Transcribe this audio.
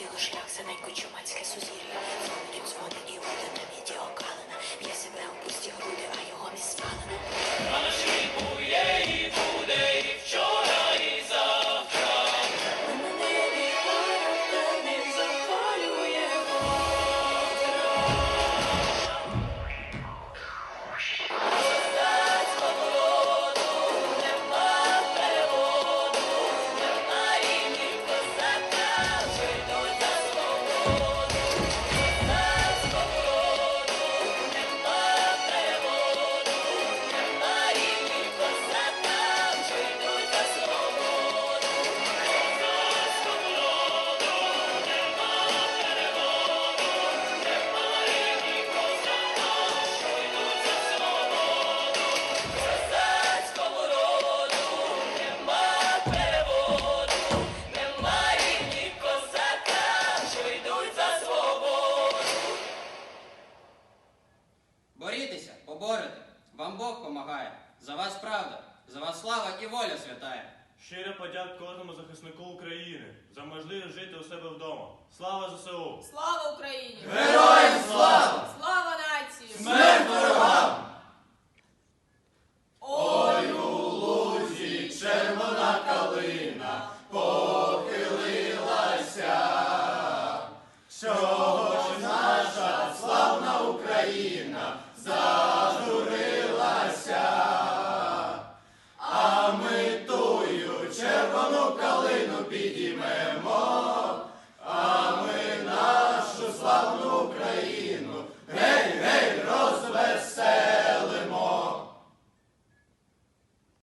освітило шлях за чумацьке сузір'я. Дзвони і вода на відео окалена, Б'є себе у пусті груди, а його міст спалена. І воля святая. Щиро подяк кожному захиснику України за можливість жити у себе вдома. Слава ЗСУ! Слава Україні! Героям слава! Слава нації! Смерть ворогам! Ой, Червона калина похилилася. Що ж наша славна Україна